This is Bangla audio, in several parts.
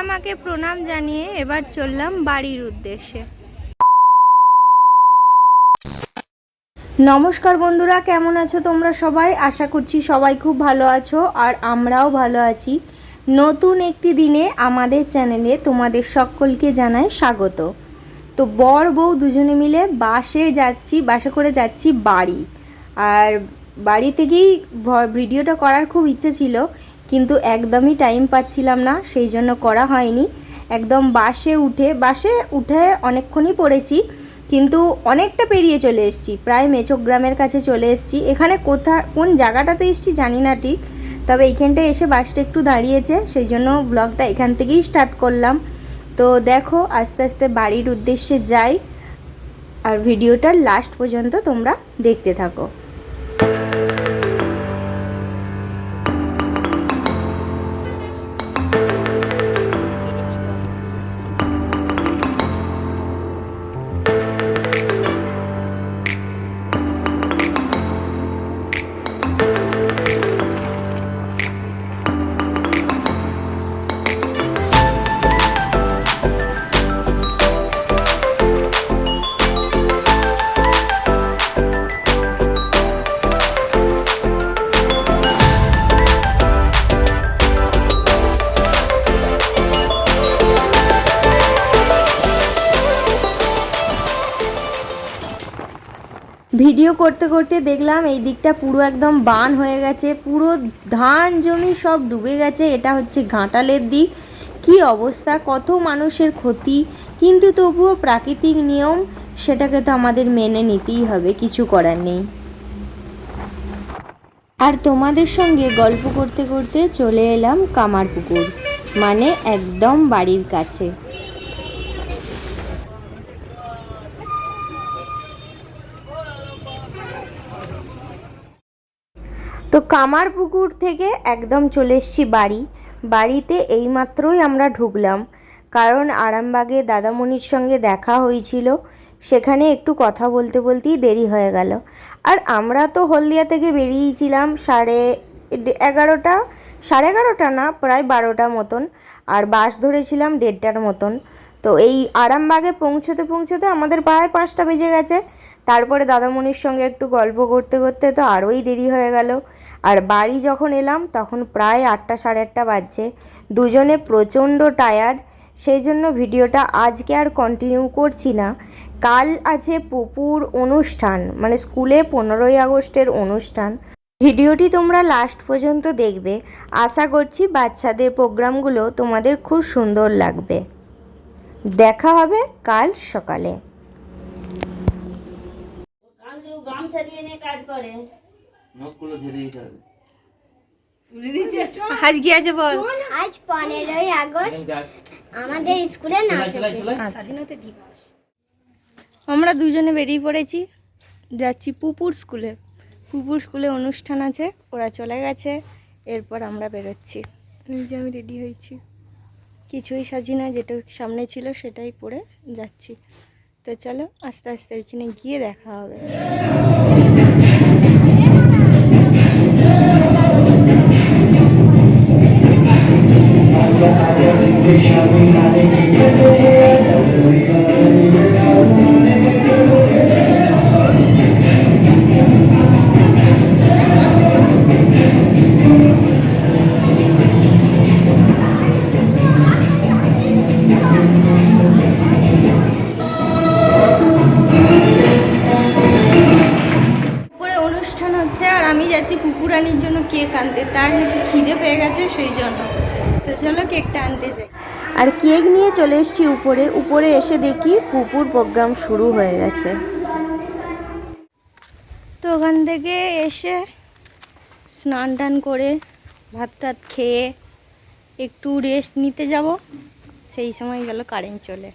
তারা মাকে প্রণাম জানিয়ে এবার চললাম বাড়ির উদ্দেশ্যে। নমস্কার বন্ধুরা, কেমন আছো তোমরা সবাই? আশা করছি সবাই খুব ভালো আছো আর আমরাও ভালো আছি। নতুন একটি দিনে আমাদের চ্যানেলে তোমাদের সকলকে জানাই স্বাগত। তো বর বউ দুজনে মিলে বাসে যাচ্ছি, বাসে করে যাচ্ছি বাড়ি। আর বাড়ি থেকেই ভিডিওটা করার খুব ইচ্ছে ছিল কিন্তু একদমই টাইম পাচ্ছিলাম না, সেই জন্য করা হয়নি। একদম বাসে উঠে বাসে উঠে অনেকক্ষণই পড়েছি, কিন্তু অনেকটা পেরিয়ে চলে এসেছি। প্রায় মেচক গ্রামের কাছে চলে এসেছি। এখানে কোথা, কোন জায়গাটাতে এসেছি জানি না ঠিক, তবে এইখানটায় এসে বাসটা একটু দাঁড়িয়েছে, সেই জন্য ব্লগটা এখান থেকেই স্টার্ট করলাম। তো দেখো, আস্তে আস্তে বাড়ির উদ্দেশ্যে যাই, আর ভিডিওটার লাস্ট পর্যন্ত তোমরা দেখতে থাকো। ভিডিও করতে করতে দেখলাম এই দিকটা পুরো একদম বান হয়ে গেছে, পুরো ধান জমি সব ডুবে গেছে, এটা হচ্ছে ঘাটালের দিক। কি অবস্থা? কত মানুষের ক্ষতি? কিন্তু তবুও প্রাকৃতিক নিয়ম, সেটাকে তো আমাদের মেনে নিতেই হবে, কিছু করার নেই। আর তোমাদের সঙ্গে গল্প করতে করতে চলে এলাম কামারপুকুর মানে একদম বাড়ির কাছে। তো কামারপুকুর থেকে একদম চলে এসেছি বাড়ি। বাড়িতে এইমাত্রই আমরা ঢুকলাম, কারণ আরামবাগে দাদামণির সঙ্গে দেখা হয়েছিল। সেখানে একটু কথা বলতে বলতেই দেরি হয়ে গেল। আর আমরা তো হলদিয়া থেকে বেরিয়েছিলাম সাড়ে এগারোটা সাড়ে এগারোটা না, প্রায় বারোটা মতন। আর বাস ধরেছিলাম দেড়টার মতন। তো এই আরামবাগে পৌঁছতে পৌঁছতে আমাদের প্রায় পাঁচটা বেজে গেছে। তারপরে দাদামণির সঙ্গে একটু গল্প করতে করতে তো আরোই দেরি হয়ে গেল। আর বাড়ি যখন এলাম, তখন প্রায় আটটা সাড়ে আটটা বাজছে। দুজনে প্রচণ্ড টায়ার্ড সেই জন্য ভিডিওটা আজকে আর কন্টিনিউ করছি না। কাল আছে পুপুর অনুষ্ঠান মানে স্কুলে পনেরোই আগস্টের অনুষ্ঠান। ভিডিওটি তোমরা লাস্ট পর্যন্ত দেখবে। আশা করছি বাচ্চাদের প্রোগ্রামগুলো তোমাদের খুব সুন্দর লাগবে। দেখা হবে কাল সকালে। নখগুলো ঝেড়ে দিতে হবে। আজ কি আছে বল। আজ পনেরোই আগস্ট। আমাদের স্কুলে নাচ আছে আমরা দুজনে বেরিয়ে পড়েছি। যাচ্ছি পুপুর স্কুলে। পুপুর স্কুলে অনুষ্ঠান আছে। ওরা চলে গেছে। এরপর আমরা বেরোচ্ছি। নিজে আমি রেডি হয়েছি। কিছুই সাজি না যেটা সামনে ছিল সেটাই পরে যাচ্ছি। তো চলো আস্তে আস্তে ওইখানে গিয়ে দেখা হবে। পুকুরানির জন্য কেক আনতে। তার নাকি খিদে পেয়ে গেছে, সেই জন্য। তো চলো কেকটা আনতে যাই। আর কেক নিয়ে চলে এসেছি উপরে। উপরে এসে দেখি পুকুর প্রোগ্রাম শুরু হয়ে গেছে। তো ওখান থেকে এসে স্নান টান করে ভাত টাত খেয়ে একটু রেস্ট নিতে যাব। সেই সময় গেল কারেন্ট চলে।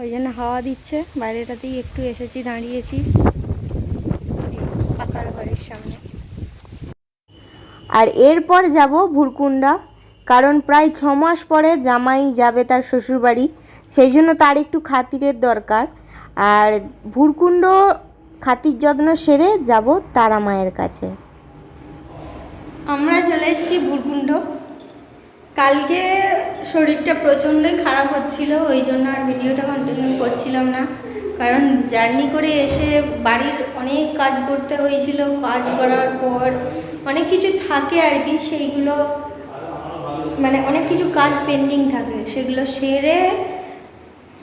ওই জন্য হাওয়া দিচ্ছে। বাইরেটাতেই একটু এসেছি, দাঁড়িয়েছি। পাকার বাড়ির সামনে। আর এরপর যাব ভুরকুন্ডা কারণ প্রায় ছ মাস পরে জামাই যাবে তার শ্বশুরবাড়ি। সেই জন্য তার একটু খাতিরের দরকার। আর ভুরকুণ্ড খাতির যত্ন সেরে যাব তারা মায়ের কাছে। আমরা চলে এসেছি ভুরকুণ্ড। কালকে শরীরটা প্রচণ্ডই খারাপ হচ্ছিল, ওই জন্য আর ভিডিওটা কন্টিনিউ করছিলাম না। কারণ জার্নি করে এসে বাড়ির অনেক কাজ করতে হয়েছিল, কাজ করার পর অনেক কিছু থাকে আর কি, সেইগুলো মানে অনেক কিছু কাজ পেন্ডিং থাকে। সেগুলো সেরে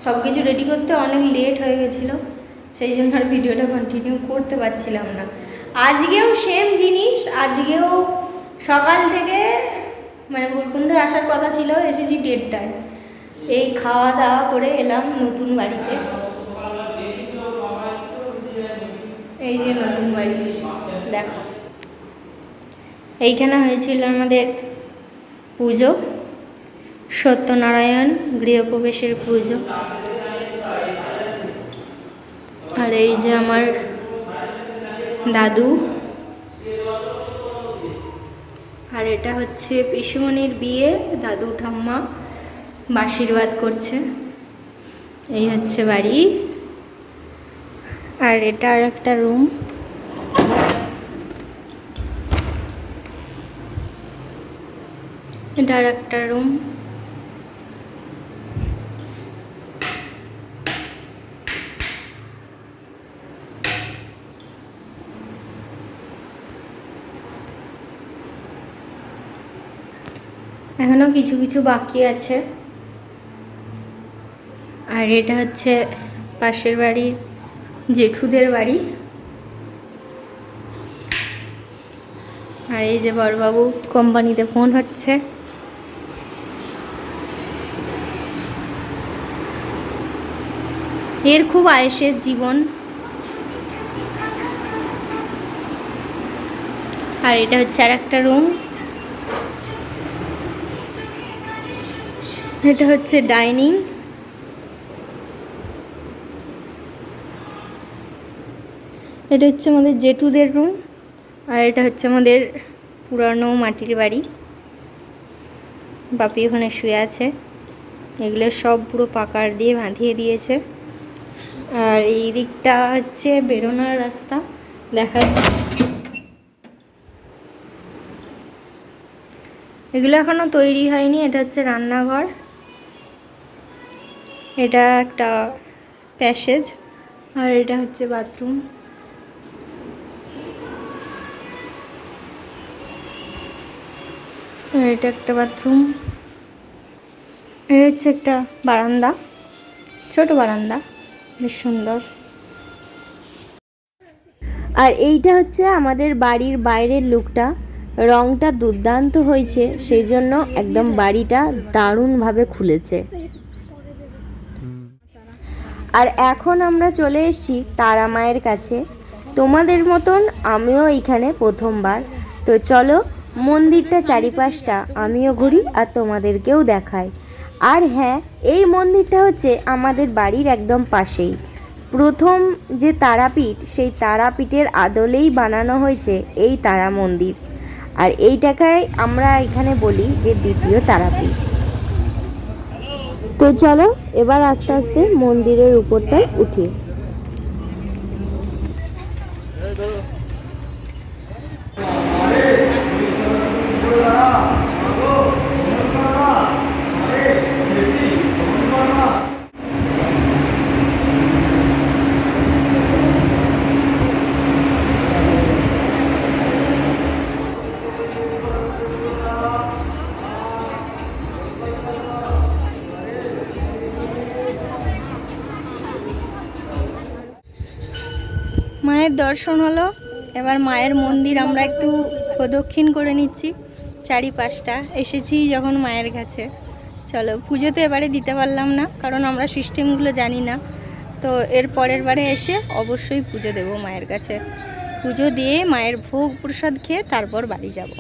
সব কিছু রেডি করতে অনেক লেট হয়ে গেছিল। সেই জন্য আর ভিডিওটা কন্টিনিউ করতে পারছিলাম না। আজকেও সেম জিনিস, আজকেও সকাল থেকে মানে ভুলকুণ্ডে আসার কথা ছিল, এসেছি দেড়টায়। এই খাওয়া দাওয়া করে এলাম নতুন বাড়িতে। এই যে নতুন বাড়ি, দেখো। এইখানে হয়েছিল আমাদের পুজো, সত্যনারায়ণ গৃহপ্রবেশের পুজো। আর এই যে আমার দাদু, আর এটা হচ্ছে পিসুমণির বিয়ে, দাদু ঠাম্মা আশীর্বাদ করছে। এই হচ্ছে বাড়ি। আর এটা আর একটা রুম এটা একটা রুম। এখনও কিছু কিছু বাকি আছে। আর এটা হচ্ছে পাশের বাড়ির জেঠুদের বাড়ি। আর এই যে বড়বাবু কোম্পানিতে ফোন হচ্ছে। এর খুব আয়েসের জীবন। আর এটা হচ্ছে আর একটা রুম এটা হচ্ছে ডাইনিং এটা হচ্ছে আমাদের জেঠুদের রুম আর এটা হচ্ছে আমাদের পুরানো মাটির বাড়ি। বাপি ওখানে শুয়ে আছে। এগুলো সব পুরো পাকার দিয়ে বাঁধিয়ে দিয়েছে। আর এই দিকটা হচ্ছে বেরোনোর রাস্তা দেখা যাচ্ছে এগুলো এখনও তৈরি হয়নি, এটা হচ্ছে রান্নাঘর। এটা একটা প্যাসেজ, আর এটা হচ্ছে বাথরুম। এটা একটা বাথরুম। এটা হচ্ছে একটা বারান্দা, ছোট বারান্দা। বেশ সুন্দর। আর এইটা হচ্ছে আমাদের বাড়ির বাইরের লুকটা। রংটা দুর্দান্ত হয়েছে, সেই জন্য একদম বাড়িটা দারুণভাবে খুলেছে। আর এখন আমরা চলে এসেছি তারা মায়ের কাছে। তোমাদের মতন আমিও এইখানে প্রথমবার। তো চলো মন্দিরটা চারিপাশটা আমিও ঘুরি আর তোমাদেরকেও দেখাই। আর হ্যাঁ এই মন্দিরটা হচ্ছে আমাদের বাড়ির একদম পাশেই। প্রথম যে তারাপীঠ, সেই তারাপীঠের আদলেই বানানো হয়েছে এই তারা মন্দির। আর এইটাকাই আমরা এখানে বলি যে দ্বিতীয় তারাপীঠ। তো চলো, এবার আস্তে আস্তে মন্দিরের উপরটায় উঠি। মায়ের দর্শন হলো। এবার মায়ের মন্দির আমরা একটু প্রদক্ষিণ করে নিচ্ছি। চারিপাশটা, এসেছি যখন মায়ের কাছে। চলো, পুজো তো এবারে দিতে পারলাম না, কারণ আমরা সিস্টেমগুলো জানি না। তো এর পরের বারে এসে অবশ্যই পুজো দেব মায়ের কাছে। পুজো দিয়ে মায়ের ভোগ প্রসাদ খেয়ে তারপর বাড়ি যাব।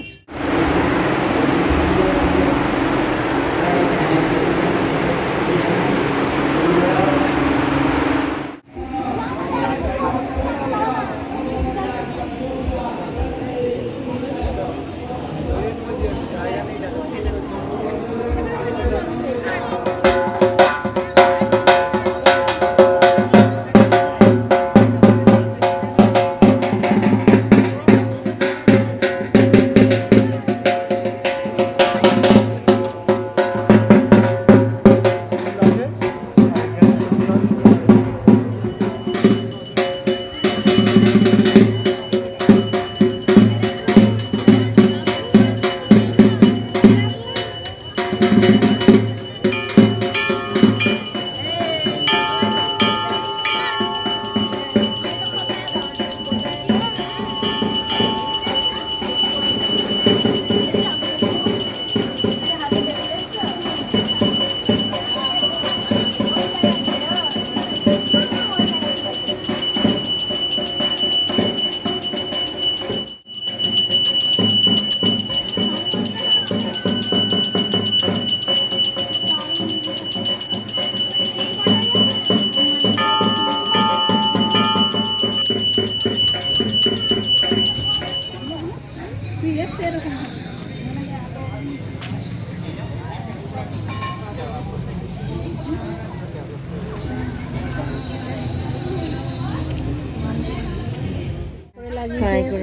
লাগিয়েছে।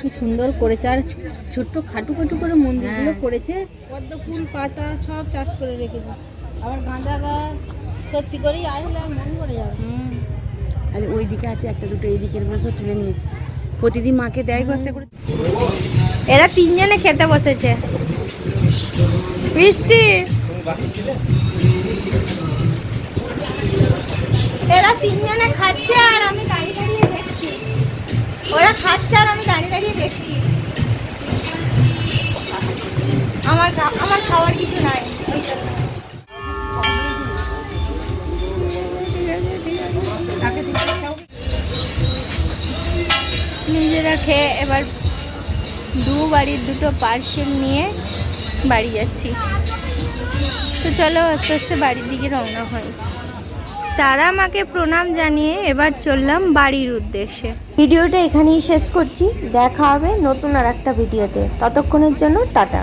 কি সুন্দর করেছে। আর ছোট্ট খাটু খাটু করে মন্দিরগুলো করেছে। পদ্ম ফুল পাতা সব চাষ করে রেখেছে। আবার গাঁদা গাছ সত্যি করেই আসলে আর মন করে যাবে আর ওই দিকে আছে একটা দুটো এই দিকের করে সব তুলে নিয়েছে। প্রতিদিন মাকে দেয় একটা করে। এরা তিনজনে খেতে বসেছে। মিষ্টি। এরা তিনজনে খাচ্ছে আর আমি দাঁড়িয়ে দাঁড়িয়ে দেখছি। ওরা খাচ্ছে আর আমি দাঁড়িয়ে দাঁড়িয়ে দেখছি। আমার আমার খাওয়ার কিছু নাই। নিজেরা খেয়ে এবার দু বাড়ির দুটো পার্সেল নিয়ে বাড়ি যাচ্ছি। তো চলো আস্তে আস্তে বাড়ির দিকে রওনা হয়। তারা মাকে প্রণাম জানিয়ে এবার চললাম বাড়ির উদ্দেশ্যে। ভিডিওটা এখানেই শেষ করছি। দেখা হবে নতুন আর একটা ভিডিওতে। ততক্ষণের জন্য টাটা।